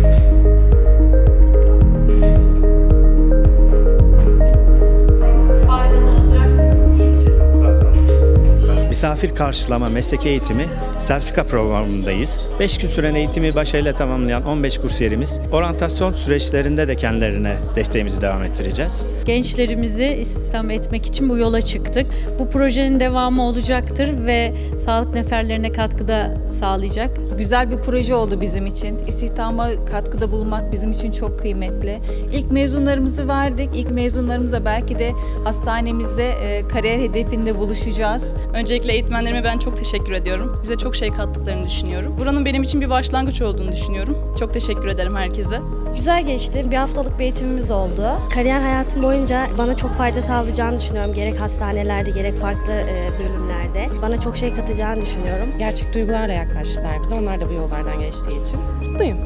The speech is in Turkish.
Thank you. Misafir karşılama meslek eğitimi sertifika programındayız. 5 gün süren eğitimi başarıyla tamamlayan 15 kursiyerimiz oryantasyon süreçlerinde de kendilerine desteğimizi devam ettireceğiz. Gençlerimizi istihdam etmek için bu yola çıktık. Bu projenin devamı olacaktır ve sağlık neferlerine katkıda sağlayacak. Güzel bir proje oldu bizim için. İstihdama katkıda bulunmak bizim için çok kıymetli. İlk mezunlarımızı verdik. İlk mezunlarımızla belki de hastanemizde e, kariyer hedefinde buluşacağız. Öncelikle eğitmenlerime ben çok teşekkür ediyorum. Bize çok şey kattıklarını düşünüyorum. Buranın benim için bir başlangıç olduğunu düşünüyorum. Çok teşekkür ederim herkese. Güzel geçti. Bir haftalık bir eğitimimiz oldu. Kariyer hayatım boyunca bana çok fayda sağlayacağını düşünüyorum. Gerek hastanelerde gerek farklı e, bölümlerde. Bana çok şey katacağını düşünüyorum. gerçek duygularla yaklaştılar bize. Onlar da bu yollardan geçtiği için mutluyum.